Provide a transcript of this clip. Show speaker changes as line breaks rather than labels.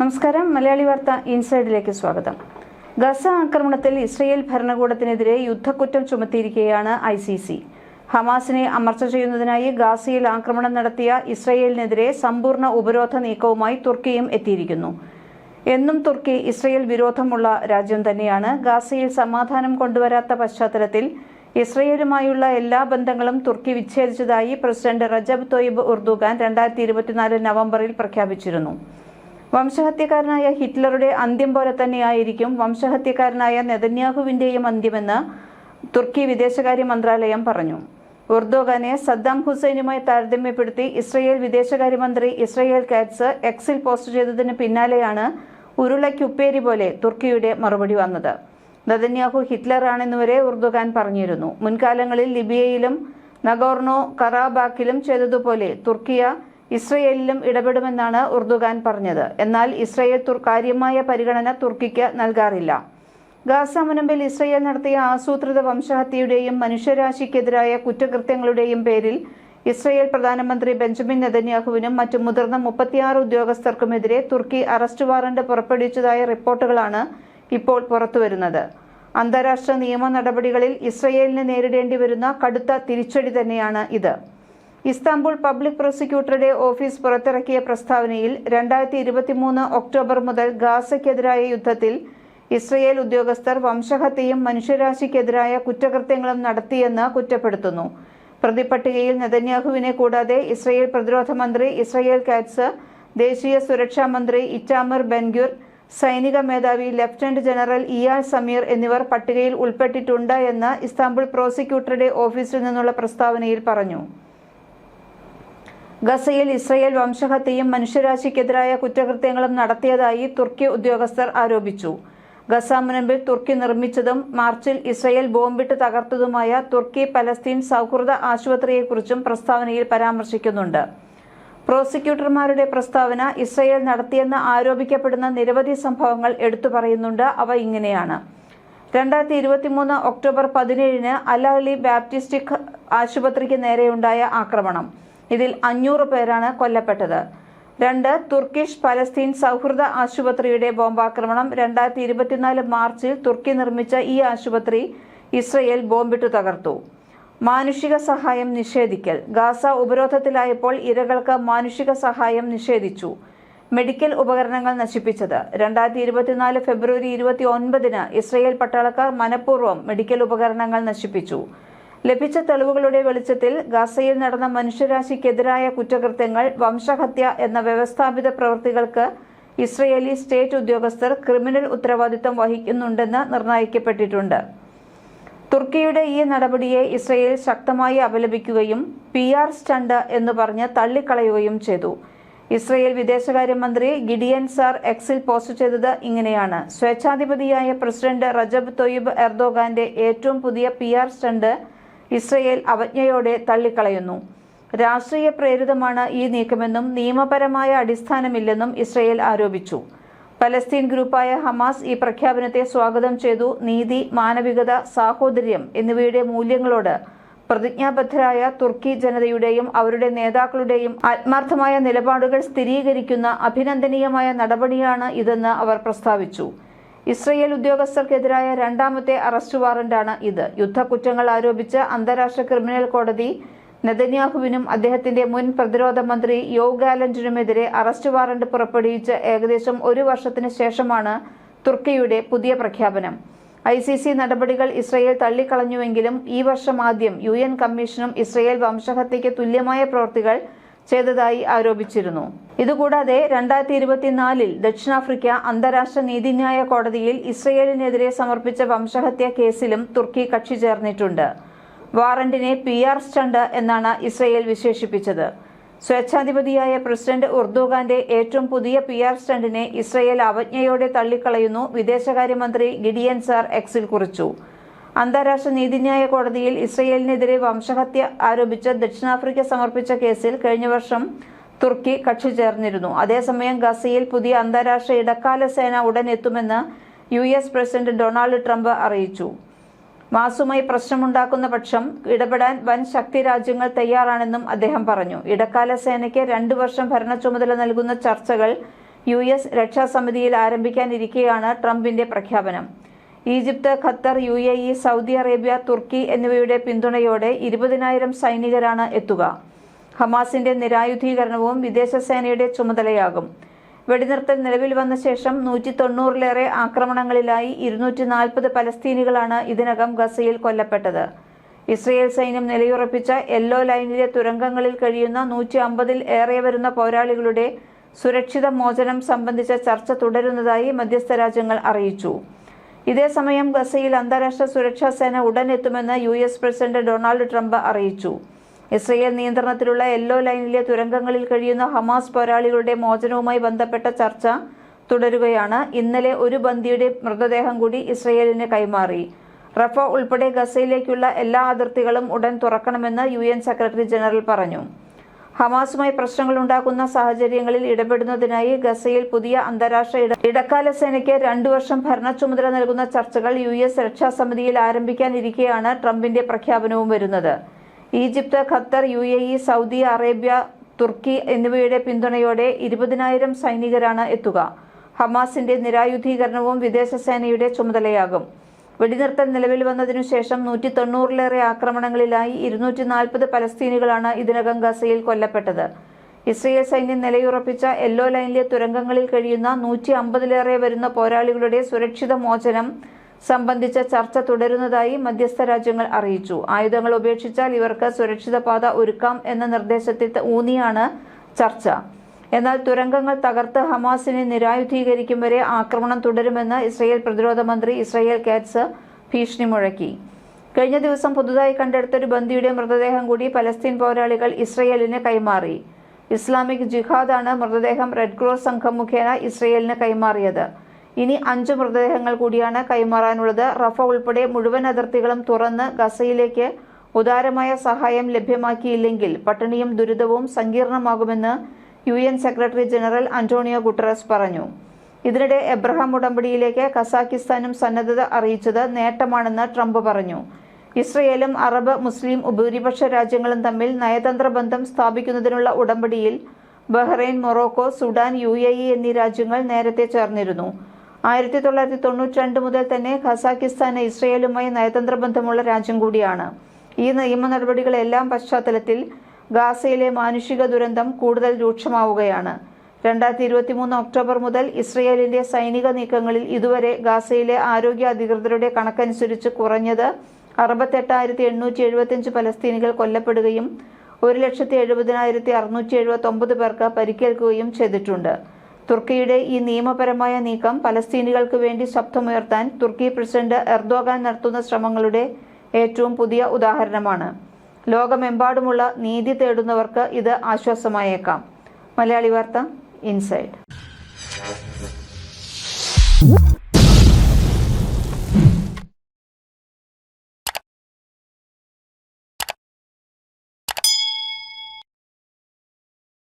നമസ്കാരം. മലയാളി വാർത്ത ഇൻസൈഡിലേക്ക് സ്വാഗതം. ഗസ ആക്രമണത്തിൽ ഇസ്രയേൽ ഭരണകൂടത്തിനെതിരെ യുദ്ധക്കുറ്റം ചുമത്തിയിരിക്കുകയാണ് ഐ സി സി. ഹമാസിനെ അമർച്ച ചെയ്യുന്നതിനായി ഗാസയിൽ ആക്രമണം നടത്തിയ ഇസ്രയേലിനെതിരെ സമ്പൂർണ ഉപരോധ നീക്കവുമായി തുർക്കിയും എത്തിയിരിക്കുന്നു. എന്നും തുർക്കി ഇസ്രയേൽ വിരോധമുള്ള രാജ്യം തന്നെയാണ്. ഗാസയിൽ സമാധാനം കൊണ്ടുവരാത്ത പശ്ചാത്തലത്തിൽ ഇസ്രയേലുമായുള്ള എല്ലാ ബന്ധങ്ങളും തുർക്കി വിച്ഛേദിച്ചതായി പ്രസിഡന്റ് റജബ് തൊയ്ബ് ഉർദുഗാൻ രണ്ടായിരത്തി ഇരുപത്തിനാല് നവംബറിൽ പ്രഖ്യാപിച്ചിരുന്നു. വംശഹത്യക്കാരനായ ഹിറ്റ്ലറുടെ അന്ത്യം പോലെ തന്നെയായിരിക്കും വംശഹത്യക്കാരനായ നെതന്യാഹുവിന്റെയും അന്ത്യമെന്ന് തുർക്കി വിദേശകാര്യ മന്ത്രാലയം പറഞ്ഞു. ഉർദോഗാനെ സദ്ദാം ഹുസൈനുമായി താരതമ്യപ്പെടുത്തി ഇസ്രയേൽ വിദേശകാര്യമന്ത്രി ഇസ്രയേൽ കാറ്റ്സ് എക്സിൽ പോസ്റ്റ് ചെയ്തതിന് പിന്നാലെയാണ് ഉരുളയ്ക്കുപ്പേരി പോലെ തുർക്കിയുടെ മറുപടി വന്നത്. നദന്യാഹു ഹിറ്റ്ലറാണെന്ന് വരെ ഉർദുഖാൻ പറഞ്ഞിരുന്നു. മുൻകാലങ്ങളിൽ ലിബിയയിലും നഗോർണോ കറാബാക്കിലും ചെയ്തതുപോലെ തുർക്കിയ ഇസ്രയേലിലും ഇടപെടുമെന്നാണ് ഉർദുഗാൻ പറഞ്ഞത്. എന്നാൽ ഇസ്രയേൽ കാര്യമായ പരിഗണന തുർക്കിക്ക് നൽകാറില്ല. ഗാസ മുനമ്പിൽ ഇസ്രയേൽ നടത്തിയ ആസൂത്രിത വംശഹത്യയുടെയും മനുഷ്യരാശിക്കെതിരായ കുറ്റകൃത്യങ്ങളുടെയും പേരിൽ ഇസ്രയേൽ പ്രധാനമന്ത്രി ബെഞ്ചമിൻ നെതന്യാഹുവിനും മറ്റു മുതിർന്ന മുപ്പത്തിയാറ് ഉദ്യോഗസ്ഥർക്കുമെതിരെ തുർക്കി അറസ്റ്റ് വാറന്റ് പുറപ്പെടുവിച്ചതായ റിപ്പോർട്ടുകളാണ് ഇപ്പോൾ പുറത്തുവരുന്നത്. അന്താരാഷ്ട്ര നിയമ നടപടികളിൽ ഇസ്രയേലിന് നേരിടേണ്ടി വരുന്ന കടുത്ത തിരിച്ചടി തന്നെയാണ് ഇത്. ഇസ്താംബുൾ പബ്ലിക് പ്രോസിക്യൂട്ടറുടെ ഓഫീസ് പുറത്തിറക്കിയ പ്രസ്താവനയിൽ രണ്ടായിരത്തി ഇരുപത്തിമൂന്ന് ഒക്ടോബർ മുതൽ ഗാസയ്ക്കെതിരായ യുദ്ധത്തിൽ ഇസ്രയേൽ ഉദ്യോഗസ്ഥർ വംശഹത്യയും മനുഷ്യരാശിക്കെതിരായ കുറ്റകൃത്യങ്ങളും നടത്തിയെന്ന് കുറ്റപ്പെടുത്തുന്നു. പ്രതിപട്ടികയിൽ നെതന്യാഹുവിനെ കൂടാതെ ഇസ്രയേൽ പ്രതിരോധ മന്ത്രി ഇസ്രയേൽ കാറ്റ്സ് ദേശീയ സുരക്ഷാ മന്ത്രി ഇറ്റാമർ ബെൻഗ്യുർ സൈനിക മേധാവി ലഫ്റ്റനന്റ് ജനറൽ ഇയാൽ സമീർ എന്നിവർ പട്ടികയിൽ ഉൾപ്പെട്ടിട്ടുണ്ട് എന്ന് ഇസ്താംബുൾ പ്രോസിക്യൂട്ടറുടെ ഓഫീസിൽ നിന്നുള്ള പ്രസ്താവനയിൽ പറഞ്ഞു. ഗസയിൽ ഇസ്രയേൽ വംശഹത്യയും മനുഷ്യരാശിക്കെതിരായ കുറ്റകൃത്യങ്ങളും നടത്തിയതായി തുർക്കി ഉദ്യോഗസ്ഥർ ആരോപിച്ചു. ഗസ മുനമ്പിൽ തുർക്കി നിർമ്മിച്ചതും മാർച്ചിൽ ഇസ്രയേൽ ബോംബിട്ട് തകർത്തതുമായ തുർക്കി പലസ്തീൻ സൗഹൃദ ആശുപത്രിയെക്കുറിച്ചും പ്രസ്താവനയിൽ പരാമർശിക്കുന്നുണ്ട്. പ്രോസിക്യൂട്ടർമാരുടെ പ്രസ്താവന ഇസ്രയേൽ നടത്തിയെന്ന് ആരോപിക്കപ്പെടുന്ന നിരവധി സംഭവങ്ങൾ എടുത്തു പറയുന്നുണ്ട്. അവ ഇങ്ങനെയാണ്. രണ്ടായിരത്തി ഇരുപത്തിമൂന്ന് ഒക്ടോബർ പതിനേഴിന് അലഹലി ബാപ്റ്റിസ്റ്റിക് ആശുപത്രിക്ക് നേരെയുണ്ടായ ആക്രമണം. ഇതിൽ അഞ്ഞൂറ് പേരാണ് കൊല്ലപ്പെട്ടത്. രണ്ട് തുർക്കിഷ് പലസ്തീൻ സൗഹൃദ ആശുപത്രിയുടെ ബോംബാക്രമണം രണ്ടായിരത്തി ഇരുപത്തിനാല് മാർച്ചിൽ തുർക്കി നിർമ്മിച്ച ഈ ആശുപത്രി ഇസ്രയേൽ ബോംബിട്ടു തകർത്തു. മാനുഷിക സഹായം നിഷേധിക്കൽ. ഗാസ ഉപരോധത്തിലായപ്പോൾ ഇരകൾക്ക് മാനുഷിക സഹായം നിഷേധിച്ചു. മെഡിക്കൽ ഉപകരണങ്ങൾ നശിപ്പിച്ചത്. രണ്ടായിരത്തി ഇരുപത്തിനാല് ഫെബ്രുവരി ഇരുപത്തി ഒൻപതിന് ഇസ്രയേൽ പട്ടാളക്കാർ മനഃപൂർവം മെഡിക്കൽ ഉപകരണങ്ങൾ നശിപ്പിച്ചു. ലഭിച്ച തെളിവുകളുടെ വെളിച്ചത്തിൽ ഗാസയിൽ നടന്ന മനുഷ്യരാശിക്കെതിരായ കുറ്റകൃത്യങ്ങൾ വംശഹത്യ എന്ന വ്യവസ്ഥാപിത പ്രവൃത്തികൾക്ക് ഇസ്രയേലി സ്റ്റേറ്റ് ഉദ്യോഗസ്ഥർ ക്രിമിനൽ ഉത്തരവാദിത്തം വഹിക്കുന്നുണ്ടെന്ന് നിർണയിക്കപ്പെട്ടിട്ടുണ്ട് തുർക്കിയുടെ ഈ നടപടിയെ ഇസ്രയേൽ ശക്തമായി അപലപിക്കുകയും പി ആർ സ്റ്റണ്ട് എന്ന് പറഞ്ഞ് തള്ളിക്കളയുകയും ചെയ്തു. ഇസ്രയേൽ വിദേശകാര്യമന്ത്രി ഗിഡിയൻ സാർ എക്സിൽ പോസ്റ്റ് ചെയ്തത് ഇങ്ങനെയാണ്. സ്വേച്ഛാധിപതിയായ പ്രസിഡന്റ് റജബ് തൊയ്ബ് എർദോഗാന്റെ ഏറ്റവും പുതിയ പി ആർ സ്റ്റണ്ട് ഇസ്രയേൽ അവജ്ഞയോടെ തള്ളിക്കളയുന്നു. രാഷ്ട്രീയ പ്രേരിതമാണ് ഈ നീക്കമെന്നും നിയമപരമായ അടിസ്ഥാനമില്ലെന്നും ഇസ്രയേൽ ആരോപിച്ചു. പലസ്തീൻ ഗ്രൂപ്പായ ഹമാസ് ഈ പ്രഖ്യാപനത്തെ സ്വാഗതം ചെയ്തു. നീതി മാനവികത സാഹോദര്യം എന്നിവയുടെ മൂല്യങ്ങളോട് പ്രതിജ്ഞാബദ്ധരായ തുർക്കി ജനതയുടെയും അവരുടെ നേതാക്കളുടെയും ആത്മാർത്ഥമായ നിലപാടുകൾ സ്ഥിരീകരിക്കുന്ന അഭിനന്ദനീയമായ നടപടിയാണ് ഇതെന്ന് അവർ പ്രസ്താവിച്ചു. ഇസ്രയേൽ ഉദ്യോഗസ്ഥർക്കെതിരായ രണ്ടാമത്തെ അറസ്റ്റ് വാറന്റാണ് ഇത്. യുദ്ധക്കുറ്റങ്ങൾ ആരോപിച്ച് അന്താരാഷ്ട്ര ക്രിമിനൽ കോടതി നെതന്യാഹുവിനും അദ്ദേഹത്തിന്റെ മുൻ പ്രതിരോധ മന്ത്രി യോ ഗാലന്റിനുമെതിരെ അറസ്റ്റ് വാറന്റ് പുറപ്പെടുവിച്ച് ഏകദേശം ഒരു വർഷത്തിന് ശേഷമാണ് തുർക്കിയുടെ പുതിയ പ്രഖ്യാപനം. ഐ സി സി നടപടികൾ ഇസ്രയേൽ തള്ളിക്കളഞ്ഞുവെങ്കിലും ഈ വർഷം ആദ്യം യു എൻ കമ്മീഷനും ഇസ്രയേൽ വംശഹത്യയ്ക്ക് തുല്യമായ പ്രവൃത്തികൾ ചെയ്തതായി ആരോപിച്ചിരുന്നു. ഇതുകൂടാതെ രണ്ടായിരത്തി ഇരുപത്തിനാലിൽ ദക്ഷിണാഫ്രിക്ക അന്താരാഷ്ട്ര നീതിന്യായ കോടതിയിൽ ഇസ്രയേലിനെതിരെ സമർപ്പിച്ച വംശഹത്യ കേസിലും തുർക്കി കക്ഷി ചേർന്നിട്ടുണ്ട്. വാറന്റിനെ പി ആർ സ്റ്റണ്ട് എന്നാണ് ഇസ്രയേൽ വിശേഷിപ്പിച്ചത്. സ്വേച്ഛാധിപതിയായ പ്രസിഡന്റ് ഉർദുഖാന്റെ ഏറ്റവും പുതിയ പി ആർ സ്റ്റണ്ടിനെ ഇസ്രയേൽ അവജ്ഞയോടെ തള്ളിക്കളയുന്നു വിദേശകാര്യമന്ത്രി ഗിഡിയൻ സാർ എക്സിൽ കുറിച്ചു. അന്താരാഷ്ട്ര നീതിന്യായ കോടതിയിൽ ഇസ്രയേലിനെതിരെ വംശഹത്യ ആരോപിച്ച് ദക്ഷിണാഫ്രിക്ക സമർപ്പിച്ച കേസിൽ കഴിഞ്ഞ വർഷം തുർക്കി കക്ഷി ചേർന്നിരുന്നു. അതേസമയം ഗസയിൽ പുതിയ അന്താരാഷ്ട്ര ഇടക്കാല സേന ഉടൻ എത്തുമെന്ന് U S president Donald Trump അറിയിച്ചു. മാസുമായി പ്രശ്നമുണ്ടാക്കുന്ന പക്ഷം ഇടപെടാൻ വൻ ശക്തി രാജ്യങ്ങൾ തയ്യാറാണെന്നും അദ്ദേഹം പറഞ്ഞു. ഇടക്കാല സേനയ്ക്ക് രണ്ടു വർഷം ഭരണ ചുമതല നൽകുന്ന ചർച്ചകൾ യു എസ് രക്ഷാസമിതിയിൽ ആരംഭിക്കാനിരിക്കെയാണ് ട്രംപിന്റെ പ്രഖ്യാപനം. Egypt Qatar U A E Saudi Arabia തുർക്കി എന്നിവയുടെ പിന്തുണയോടെ ഇരുപതിനായിരം സൈനികരാണ് എത്തുക. ഹമാസിന്റെ നിരായുധീകരണവും വിദേശ സേനയുടെ ചുമതലയാകും. വെടിനിർത്തൽ നിലവിൽ വന്ന ശേഷം നൂറ്റി തൊണ്ണൂറിലേറെ ആക്രമണങ്ങളിലായി ഇരുന്നൂറ്റി നാൽപ്പത് പലസ്തീനികളാണ് ഇതിനകം ഗസയിൽ കൊല്ലപ്പെട്ടത്. ഇസ്രയേൽ സൈന്യം നിലയുറപ്പിച്ച യെല്ലോ ലൈനിലെ തുരങ്കങ്ങളിൽ കഴിയുന്ന നൂറ്റി അമ്പതിൽ ഏറെ വരുന്ന പോരാളികളുടെ സുരക്ഷിത മോചനം സംബന്ധിച്ച ചർച്ച തുടരുന്നതായി മധ്യസ്ഥ രാജ്യങ്ങൾ അറിയിച്ചു. ഇതേസമയം ഗസയിൽ അന്താരാഷ്ട്ര സുരക്ഷാ സേന ഉടൻ എത്തുമെന്ന് U S president Donald Trump അറിയിച്ചു. ഇസ്രയേൽ നിയന്ത്രണത്തിലുള്ള യെല്ലോ ലൈനിലെ തുരങ്കങ്ങളിൽ കഴിയുന്ന ഹമാസ് പോരാളികളുടെ മോചനവുമായി ബന്ധപ്പെട്ട ചർച്ച തുടരുകയാണ്. ഇന്നലെ ഒരു ബന്ദിയുടെ മൃതദേഹം കൂടി ഇസ്രയേലിന് കൈമാറി. റഫ ഉൾപ്പെടെ ഗസയിലേക്കുള്ള എല്ലാ അതിർത്തികളും ഉടൻ തുറക്കണമെന്ന് യു സെക്രട്ടറി ജനറൽ പറഞ്ഞു. ഹമാസുമായി പ്രശ്നങ്ങൾ ഉണ്ടാക്കുന്ന സാഹചര്യങ്ങളിൽ ഇടപെടുന്നതിനായി ഗസയിൽ പുതിയ അന്താരാഷ്ട്ര ഇട ഇടക്കാല സേനയ്ക്ക് രണ്ടു വർഷം ഭരണ ചുമതല നൽകുന്ന ചർച്ചകൾ യു എസ് രക്ഷാ സമിതിയിൽ ആരംഭിക്കാനിരിക്കെയാണ് ട്രംപിന്റെ പ്രഖ്യാപനവും വരുന്നത്. Egypt Qatar U A E Saudi Arabia തുർക്കി എന്നിവയുടെ പിന്തുണയോടെ ഇരുപതിനായിരം സൈനികരാണ് എത്തുക. ഹമാസിന്റെ നിരായുധീകരണവും വിദേശ സേനയുടെ ചുമതലയാകും. വെടിനിർത്തൽ നിലവിൽ വന്നതിനു ശേഷം നൂറ്റി തൊണ്ണൂറിലേറെ ആക്രമണങ്ങളിലായി ഇരുന്നൂറ്റി നാൽപ്പത് പലസ്തീനുകളാണ് ഇതിനകം ഗസയിൽ കൊല്ലപ്പെട്ടത്. ഇസ്രയേൽ സൈന്യം നിലയുറപ്പിച്ച യെല്ലോ ലൈനിലെ തുരങ്കങ്ങളിൽ കഴിയുന്ന നൂറ്റി അമ്പതിലേറെ വരുന്ന പോരാളികളുടെ സുരക്ഷിത മോചനം സംബന്ധിച്ച ചർച്ച തുടരുന്നതായി മധ്യസ്ഥ രാജ്യങ്ങൾ അറിയിച്ചു. ആയുധങ്ങൾ ഉപേക്ഷിച്ചാൽ ഇവർക്ക് സുരക്ഷിത പാത ഒരുക്കാം എന്ന നിർദ്ദേശത്തിൽ ഊന്നിയാണ് ചർച്ച. എന്നാൽ തുരങ്കങ്ങൾ തകർത്ത് ഹമാസിനെ നിരായുധീകരിക്കും വരെ ആക്രമണം തുടരുമെന്ന് ഇസ്രയേൽ പ്രതിരോധ മന്ത്രി ഇസ്രയേൽ കാറ്റ്സ് ഭീഷണി മുഴക്കി. കഴിഞ്ഞ ദിവസം പുതുതായി കണ്ടെടുത്ത ഒരു ബന്ദിയുടെ മൃതദേഹം കൂടി പലസ്തീൻ പോരാളികൾ ഇസ്രയേലിന് കൈമാറി. ഇസ്ലാമിക് ജിഹാദാണ് മൃതദേഹം റെഡ് ക്രോസ് സംഘം മുഖേന ഇസ്രയേലിന് കൈമാറിയത്. ഇനി അഞ്ച് മൃതദേഹങ്ങൾ കൂടിയാണ് കൈമാറാനുള്ളത്. റഫ ഉൾപ്പെടെ മുഴുവൻ അതിർത്തികളും തുറന്ന് ഗസയിലേക്ക് ഉദാരമായ സഹായം ലഭ്യമാക്കിയില്ലെങ്കിൽ പട്ടിണിയും ദുരിതവും സങ്കീർണമാകുമെന്ന് U N secretary general Antonio Guterres പറഞ്ഞു. ഇതിനിടെ എബ്രഹാം ഉടമ്പടിയിലേക്ക് കസാക്കിസ്ഥാനും സന്നദ്ധത അറിയിച്ചത് നേട്ടമാണെന്ന് ട്രംപ് പറഞ്ഞു. ഇസ്രയേലും അറബ് മുസ്ലിം ഭൂരിപക്ഷ രാജ്യങ്ങളും തമ്മിൽ നയതന്ത്ര ബന്ധം സ്ഥാപിക്കുന്നതിനുള്ള ഉടമ്പടിയിൽ Bahrain Morocco Sudan U A E എന്നീ രാജ്യങ്ങൾ നേരത്തെ ചേർന്നിരുന്നു. ആയിരത്തി തൊള്ളായിരത്തി തൊണ്ണൂറ്റി മുതൽ തന്നെ ഖസാക്കിസ്ഥാന് ഇസ്രയേലുമായി നയതന്ത്ര ബന്ധമുള്ള രാജ്യം കൂടിയാണ്. ഈ നിയമ നടപടികളെല്ലാം പശ്ചാത്തലത്തിൽ ഗാസയിലെ മാനുഷിക ദുരന്തം കൂടുതൽ രൂക്ഷമാവുകയാണ്. രണ്ടായിരത്തി ഇരുപത്തി മൂന്ന് ഒക്ടോബർ മുതൽ ഇസ്രയേലിന്റെ സൈനിക നീക്കങ്ങളിൽ ഇതുവരെ ഗാസയിലെ ആരോഗ്യ അധികൃതരുടെ കണക്കനുസരിച്ച് കുറഞ്ഞത് അറുപത്തെട്ടായിരത്തി എണ്ണൂറ്റി എഴുപത്തിയഞ്ച് പലസ്തീനികൾ കൊല്ലപ്പെടുകയും ഒരു ലക്ഷത്തി എഴുപതിനായിരത്തി അറുന്നൂറ്റി എഴുപത്തി ഒമ്പത് പേർക്ക് പരിക്കേൽക്കുകയും ചെയ്തിട്ടുണ്ട്. തുർക്കിയുടെ ഈ നിയമപരമായ നീക്കം പലസ്തീനികൾക്ക് വേണ്ടി ശബ്ദമുയർത്താൻ തുർക്കി പ്രസിഡന്റ് എർദോഗാൻ നടത്തുന്ന ശ്രമങ്ങളുടെ ഏറ്റവും പുതിയ ഉദാഹരണമാണ്. ലോകമെമ്പാടുമുള്ള നീതി തേടുന്നവർക്ക് ഇത് ആശ്വാസമായേക്കാം. മലയാളി വാർത്ത ഇൻസൈഡ്.